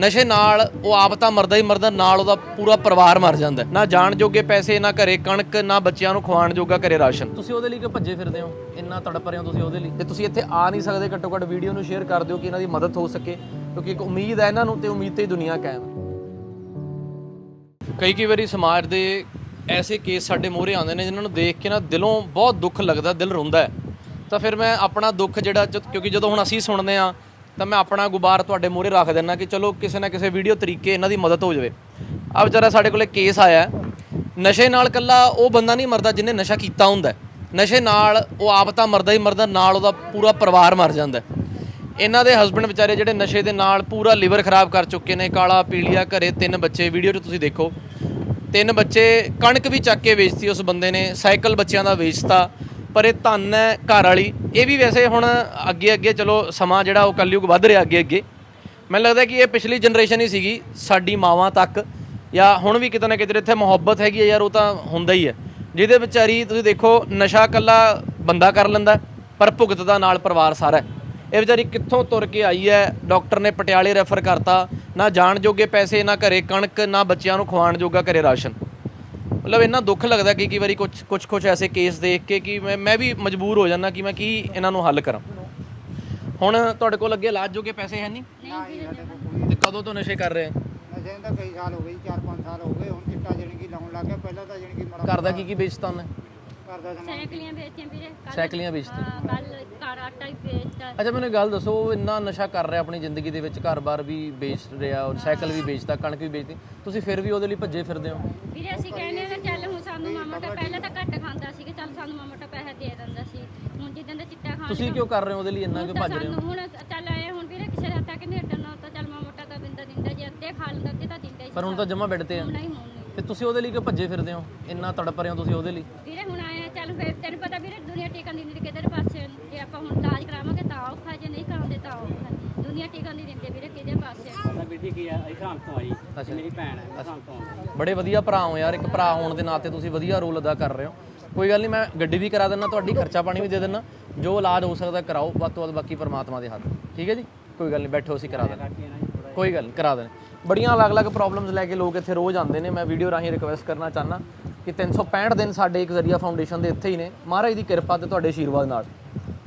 ਨਸ਼ੇ ਨਾਲ ਉਹ ਆਪ ਤਾਂ ਮਰਦਾ ਹੀ ਮਰਦਾ ਨਾਲ ਉਹਦਾ ਪੂਰਾ ਪਰਿਵਾਰ ਮਰ ਜਾਂਦਾ। ਨਾ ਜਾਣ ਜੋਗੇ ਪੈਸੇ ਨਾ ਘਰੇ ਕਣਕ ਨਾ ਬੱਚਿਆਂ ਨੂੰ ਖਵਾਉਣ ਜੋਗਾ ਘਰੇ ਰਾਸ਼ਨ। ਤੁਸੀਂ ਉਹਦੇ ਲਈ ਕਿ ਭੱਜੇ ਫਿਰਦੇ ਹੋ? ਇੰਨਾ ਤੜਪ ਰਹੇ ਹੋ ਤੁਸੀਂ ਉਹਦੇ ਲਈ? ਤੇ ਤੁਸੀਂ ਇੱਥੇ ਆ ਨਹੀਂ ਸਕਦੇ ਘੱਟੋ ਘੱਟ ਵੀਡੀਓ ਨੂੰ ਸ਼ੇਅਰ ਕਰ ਦਿਓ ਕਿ ਇਹਨਾਂ ਦੀ ਮਦਦ ਹੋ ਸਕੇ ਕਿਉਂਕਿ ਇੱਕ ਉਮੀਦ ਹੈ ਇਹਨਾਂ ਨੂੰ ਤੇ ਉਮੀਦ ਤੇ ਹੀ ਦੁਨੀਆ ਕਾਇਮ ਹੈ। ਕਈ ਕਈ ਵਾਰੀ ਸਮਾਜ ਦੇ ਐਸੇ ਕੇਸ ਸਾਡੇ ਮੂਹਰੇ ਆਉਂਦੇ ਨੇ ਜਿਨ੍ਹਾਂ ਨੂੰ ਦੇਖ ਕੇ ਨਾ ਦਿਲੋਂ ਬਹੁਤ ਦੁੱਖ ਲੱਗਦਾ ਦਿਲ ਰੋਂਦਾ ਹੈ। ਤਾਂ ਫਿਰ ਮੈਂ ਆਪਣਾ ਦੁੱਖ ਜਿਹੜਾ ਕਿਉਂਕਿ ਜਦੋਂ ਹੁਣ ਅਸੀਂ ਸੁਣਦੇ ਆ ਤਾਂ ਮੈਂ ਆਪਣਾ ਗੁਬਾਰ ਤੁਹਾਡੇ ਮੂਹਰੇ ਰੱਖ ਦਿੰਦਾ ਕਿ ਚਲੋ ਕਿਸੇ ਨਾ ਕਿਸੇ ਵੀਡੀਓ ਤਰੀਕੇ ਇਹਨਾਂ ਦੀ ਮਦਦ ਹੋ ਜਾਵੇ। ਆ ਵਿਚਾਰਾ ਸਾਡੇ ਕੋਲੇ ਕੇਸ ਆਇਆ ਨਸ਼ੇ ਨਾਲ ਕੱਲਾ ਉਹ ਬੰਦਾ ਨਹੀਂ ਮਰਦਾ ਜਿਹਨੇ ਨਸ਼ਾ ਕੀਤਾ ਹੁੰਦਾ ਨਸ਼ੇ ਨਾਲ ਉਹ ਆਪ ਤਾਂ ਮਰਦਾ ਹੀ ਮਰਦਾ, ਨਾਲ ਉਹਦਾ ਪੂਰਾ ਪਰਿਵਾਰ ਮਰ ਜਾਂਦਾ ਇਹਨਾਂ ਦੇ ਹਸਬੰਡ ਵਿਚਾਰੇ ਜਿਹੜੇ ਨਸ਼ੇ ਦੇ ਨਾਲ ਪੂਰਾ ਲਿਵਰ ਖਰਾਬ ਕਰ ਚੁੱਕੇ ਨੇ, ਕਾਲਾ, ਪੀਲੀਆ, ਘਰੇ ਤਿੰਨ ਬੱਚੇ ਵੀਡੀਓ 'ਚ ਤੁਸੀਂ ਦੇਖੋ। ਤਿੰਨ ਬੱਚੇ ਕਣਕ ਵੀ ਚੱਕ ਕੇ ਵੇਚਤੀ ਉਸ ਬੰਦੇ ਨੇ, ਸਾਈਕਲ ਬੱਚਿਆਂ ਦਾ ਵੇਚਤਾ। ਪਰ ਇਹ ਧੰਨ ਹੈ ਘਰ ਵਾਲੀ। ਇਹ ਵੀ ਵੈਸੇ ਹੁਣ ਅੱਗੇ ਅੱਗੇ ਚਲੋ ਸਮਾਂ ਜਿਹੜਾ ਉਹ ਕਲਯੁਗ ਵੱਧ ਰਿਹਾ ਅੱਗੇ ਅੱਗੇ ਮੈਨੂੰ ਲੱਗਦਾ ਕਿ ਇਹ ਪਿਛਲੀ ਜਨਰੇਸ਼ਨ ਹੀ ਸੀਗੀ, ਸਾਡੀ ਮਾਵਾਂ ਤੱਕ। ਜਾਂ ਹੁਣ ਵੀ ਕਿਤੇ ਨਾ ਕਿਤੇ ਇੱਥੇ ਮੁਹੱਬਤ ਹੈਗੀ ਹੈ ਯਾਰ, ਉਹ ਤਾਂ ਹੁੰਦਾ ਹੀ ਹੈ। ਜਿਹਦੇ ਵਿਚਾਰੀ ਤੁਸੀਂ ਦੇਖੋ, ਨਸ਼ਾ ਕੱਲਾ ਬੰਦਾ ਕਰ ਲੈਂਦਾ ਪਰ ਭੁਗਤਦਾ ਨਾਲ ਪਰਿਵਾਰ ਸਾਰਾ ਇਹ ਵਿਚਾਰੀ ਕਿੱਥੋਂ ਤੁਰ ਕੇ ਆਈ ਹੈ? ਡਾਕਟਰ ਨੇ ਪਟਿਆਲੇ ਰੈਫਰ ਕਰਤਾ। ਨਾ ਜਾਣ ਜੋਗੇ ਪੈਸੇ, ਨਾ ਘਰੇ ਕਣਕ, ਨਾ ਬੱਚਿਆਂ ਨੂੰ ਖਵਾਉਣ ਜੋਗਾ ਘਰੇ ਰਾਸ਼ਨ। ਮਤਲਬ ਇੰਨਾ ਦੁੱਖ ਲੱਗਦਾ ਕਿ ਕਈ ਵਾਰੀ ਕੁਝ ਕੁਝ ਕੁਝ ਐਸੇ ਕੇਸ ਦੇਖ ਕੇ ਕਿ ਮੈਂ ਮੈਂ ਵੀ ਮਜਬੂਰ ਹੋ ਜਾਂਦਾ ਕਿ ਮੈਂ ਕੀ ਇਹਨਾਂ ਨੂੰ ਹੱਲ ਕਰਾਂ। ਹੁਣ ਤੁਹਾਡੇ ਕੋਲ ਅੱਗੇ ਇਲਾਜ ਜੋਗੇ ਪੈਸੇ ਹੈ ਨਹੀਂ? ਤੇ ਕਦੋਂ ਤੋਂ ਨਸ਼ੇ ਕਰ ਰਹੇ ਆ ਨਸ਼ੇ ਤਾਂ ਕਈ ਸਾਲ ਹੋ ਗਏ 4-5 ਸਾਲ ਹੋ ਗਏ। ਹੁਣ ਚਿੱਟਾ ਜਿਹੜੀ ਕਿ ਲਾਉਣ ਲੱਗ ਗਿਆ ਪਹਿਲਾਂ ਤਾਂ ਜਿਹੜੀ ਕਿ ਮਾੜਾ ਕਰਦਾ ਕੀ ਕੀ ਵੇਚਤਾ ਉਹਨੇ? ਸਾਈਕਲੀਆਂ ਵੇਚੀਆਂ ਵੀਰੇ ਸਾਈਕਲੀਆਂ ਵੇਚਤੀ ਕੱਲ ਕਾਰ ਆਟਾ ਹੀ ਵੇਚਤਾ। ਅੱਛਾ ਮੈਨੂੰ ਗੱਲ ਦੱਸੋ ਉਹ ਇੰਨਾ ਨਸ਼ਾ ਕਰ ਰਿਹਾ ਆਪਣੀ ਜ਼ਿੰਦਗੀ ਦੇ ਵਿੱਚ ਘਰ-ਬਾਰ ਵੀ ਵੇਚ ਰਿਹਾ ਔਰ ਸਾਈਕਲ ਵੀ ਵੇਚਦਾ ਕਣਕ ਵੀ ਵੇਚਦੀ ਤੁਸੀਂ ਫਿਰ ਵੀ ਉਹਦੇ ਲਈ ਭੱਜੇ ਫਿਰਦੇ ਹੋ? ਵੀਰੇ ਅਸੀਂ ਕਹਿੰਦੇ ਆ ਚੱਲ ਹੁਣ ਸਾਨੂੰ ਮਾਮਾ ਤਾਂ ਪਹਿਲਾਂ ਤਾਂ ਘੱਟ ਖਾਂਦਾ ਸੀ ਕਿ ਚੱਲ ਸਾਨੂੰ ਮਾਮਾ ਤਾਂ ਪੈਸੇ ਦੇ ਦਿੰਦਾ ਸੀ। ਹੁਣ ਜਿੱਦਾਂ ਦਾ ਚਿੱਟਾ ਖਾਣ ਤੁਸੀਂ ਕਿਉਂ ਕਰ ਰਹੇ ਹੋ ਉਹਦੇ ਲਈ ਇੰਨਾ ਕਿ ਭੱਜ ਰਹੇ ਹੋ? ਸਾਨੂੰ ਹੁਣ ਚੱਲ ਆਏ ਹੁਣ ਵੀਰੇ ਕਿਸੇ ਦਾ ਤੱਕ ਨਹੀਂ ਹਟਣਾ ਤਾਂ ਚੱਲ ਮਾਮਾ ਤਾਂ ਦਿੰਦਾ ਦਿੰਦਾ ਜੇ ਅੱਧੇ ਖਾ ਲੈਂਦਾ ਅੱਧੇ ਤਾਂ ਦਿੰਦਾ ਹੀ ਪਰ ਹੁਣ ਤਾਂ ਜਮਾ ਬੈੱਡ ਤੇ ਆ। ਨਹੀਂ ਹੁਣ ਨਹੀਂ ਤੇ ਤੁਸੀਂ ਉਹਦੇ ਲਈ ਕਿ ਭੱਜੇ ਫਿਰਦੇ ਹੋ? ਇੰਨਾ ਤੜਪ ਰਹੇ ਹੋ ਤੁਸੀਂ ਉਹਦੇ ਲਈ? ਵੀਰੇ ਹੁਣ ਆਏ ਆ, ਚੱਲ ਫਿਰ ਤੈਨੂੰ ਪਤਾ ਵੀਰੇ ਦੁਨੀਆ ਟਿਕਣ ਦੀ ਨਹੀਂ ਕਿਧਰ ਪਾਸੇ ਜੇ ਆਪਾਂ ਹੁਣ ਇਲਾਜ ਕਰਾਵਾਂਗੇ ਤਾਂ ਔਖਾ ਜੇ ਨਹੀਂ ਕਰਾਉਂਦੇ ਤਾਂ ਔਖਾ ਦੁਨੀਆ ਟਿਕਣ ਦੀ ਦਿੰਦੇ ਵੀਰੇ ਕਿਹਦੇ ਪਾਸੇ ਸਾਡਾ ਬੇਟੀ ਕੀ ਆ ਖਾਣ ਤੋਂ ਆਈ। ਅੱਛਾ। ਮੇਰੀ ਭੈਣ ਹੈ ਖਾਣ ਤੋਂ ਬੜੇ ਵਧੀਆ ਭਰਾ ਹੋ ਯਾਰ ਇੱਕ ਭਰਾ ਹੋਣ ਦੇ ਨਾਤੇ ਤੁਸੀਂ ਵਧੀਆ ਰੋਲ ਅਦਾ ਕਰ ਰਹੇ ਹੋ। ਕੋਈ ਗੱਲ ਨਹੀਂ ਮੈਂ ਗੱਡੀ ਵੀ ਕਰਾ ਦਿੰਦਾ ਤੁਹਾਡੀ ਖਰਚਾ ਪਾਣੀ ਵੀ ਦੇ ਦਿੰਦਾ। ਜੋ ਇਲਾਜ ਹੋ ਸਕਦਾ ਕਰਾਓ ਵੱਧ ਤੋਂ ਵੱਧ ਬਾਕੀ ਪਰਮਾਤਮਾ ਦੇ ਹੱਥ। ਠੀਕ ਹੈ ਜੀ? ਕੋਈ ਗੱਲ ਨਹੀਂ ਬੈਠੋ ਅਸੀਂ ਕਰਾ ਦਿੰਦੇ ਕੋਈ ਗੱਲ ਨਹੀਂ ਕਰਾ ਦੇਣੇ। ਬੜੀਆਂ ਅਲੱਗ-ਅਲੱਗ ਪ੍ਰੋਬਲਮਸ ਲੈ ਕੇ ਲੋਕ ਇੱਥੇ ਰੋਜ਼ ਆਉਂਦੇ ਨੇ। ਮੈਂ ਵੀਡੀਓ ਰਾਹੀਂ ਰਿਕਵੈਸਟ ਕਰਨਾ ਚਾਹਨਾ ਕਿ 365 ਦਿਨ ਸਾਡੇ ਇੱਕ ਜ਼ਰੀਆ ਫਾਊਂਡੇਸ਼ਨ ਦੇ ਇੱਥੇ ਹੀ ਨੇ। ਮਹਾਰਾਜ ਦੀ ਕਿਰਪਾ ਤੇ ਤੁਹਾਡੇ ਆਸ਼ੀਰਵਾਦ ਨਾਲ।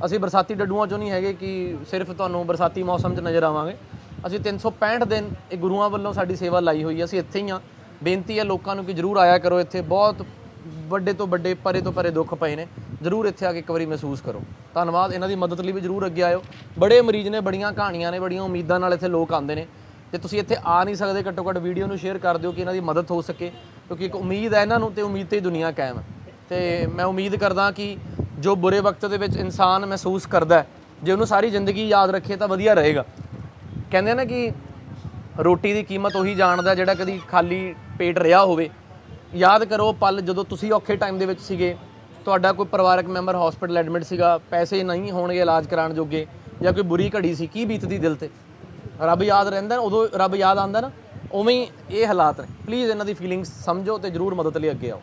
ਅਸੀਂ ਬਰਸਾਤੀ ਡੱਡੂਆਂ ਚੋਂ ਨਹੀਂ ਹੈਗੇ ਕਿ ਸਿਰਫ ਤੁਹਾਨੂੰ ਬਰਸਾਤੀ ਮੌਸਮ 'ਚ ਨਜ਼ਰ ਆਵਾਂਗੇ। ਅਸੀਂ 365 ਦਿਨ ਇਹ ਗੁਰੂਆਂ ਵੱਲੋਂ ਸਾਡੀ ਸੇਵਾ ਲਾਈ ਹੋਈ ਹੈ ਅਸੀਂ ਇੱਥੇ ਹੀ ਆ। ਬੇਨਤੀ ਹੈ ਲੋਕਾਂ ਨੂੰ ਕਿ ਜਰੂਰ ਆਇਆ ਕਰੋ ਇੱਥੇ। ਬਹੁਤ ਵੱਡੇ ਤੋਂ ਵੱਡੇ, ਪਰੇ ਤੋਂ ਪਰੇ ਦੁੱਖ ਪਏ ਨੇ। ਜਰੂਰ ਇੱਥੇ ਆ ਕੇ ਇੱਕ ਵਾਰੀ ਮਹਿਸੂਸ ਕਰੋ। ਧੰਨਵਾਦ, ਇਹਨਾਂ ਦੀ ਮਦਦ ਲਈ ਵੀ ਜਰੂਰ ਅੱਗੇ ਆਇਓ। ਬੜੇ ਮਰੀਜ਼ ਨੇ, ਬੜੀਆਂ ਕਹਾਣੀਆਂ ਨੇ, ਬੜੀਆਂ ਉਮੀਦਾਂ ਨਾਲ ਇੱਥੇ ਲੋਕ ਆਉਂਦੇ ਨੇ। ਤੇ ਤੁਸੀਂ ਇੱਥੇ ਆ ਨਹੀਂ ਸਕਦੇ, ਘੱਟੋ ਘੱਟ ਵੀਡੀਓ ਨੂੰ ਸ਼ੇਅਰ ਕਰ ਦਿਓ ਕਿ ਇਹਨਾਂ ਦੀ ਮਦਦ ਹੋ ਸਕੇ, ਕਿਉਂਕਿ ਇੱਕ ਉਮੀਦ ਹੈ ਇਹਨਾਂ ਨੂੰ ਤੇ ਉਮੀਦ ਤੇ ਹੀ ਦੁਨੀਆ ਕਾਇਮ ਹੈ। ਤੇ ਮੈਂ ਉਮੀਦ ਕਰਦਾ ਕਿ ਜੋ ਬੁਰੇ ਵਕਤ ਦੇ ਵਿੱਚ ਇਨਸਾਨ ਮਹਿਸੂਸ ਕਰਦਾ ਹੈ, ਜੇ ਉਹਨੂੰ ਸਾਰੀ ਜ਼ਿੰਦਗੀ ਯਾਦ ਰੱਖੇ ਤਾਂ ਵਧੀਆ ਰਹੇਗਾ। ਕਹਿੰਦੇ ਨਾ ਕਿ ਰੋਟੀ ਦੀ ਕੀਮਤ ਉਹੀ ਜਾਣਦਾ ਜਿਹੜਾ ਕਦੀ ਖਾਲੀ ਪੇਟ ਰਿਹਾ ਹੋਵੇ। ਯਾਦ ਕਰੋ, ਪਲ ਜਦੋਂ ਤੁਸੀਂ ਔਖੇ ਟਾਈਮ ਦੇ ਵਿੱਚ ਸੀਗੇ ਤੁਹਾਡਾ ਕੋਈ ਪਰਿਵਾਰਕ ਮੈਂਬਰ ਹਸਪੀਟਲ ਐਡਮਿਟ ਸੀਗਾ, ਪੈਸੇ ਨਹੀਂ ਹੋਣਗੇ ਇਲਾਜ ਕਰਾਉਣ ਜੋਗੇ ਜਾਂ ਕੋਈ ਬੁਰੀ ਘੜੀ ਸੀ, ਕੀ ਬੀਤਦੀ ਦਿਲ ਤੇ? ਰੱਬ ਯਾਦ ਰਹਿੰਦਾ, ਉਦੋਂ ਰੱਬ ਯਾਦ ਆਉਂਦਾ ਨਾ, ਉਵੇਂ ਹੀ ਇਹ ਹਾਲਾਤ ਨੇ। ਪਲੀਜ਼ ਇਹਨਾਂ ਦੀ ਫੀਲਿੰਗਸ ਸਮਝੋ ਤੇ ਜਰੂਰ ਮਦਦ ਲਈ ਅੱਗੇ ਆਓ।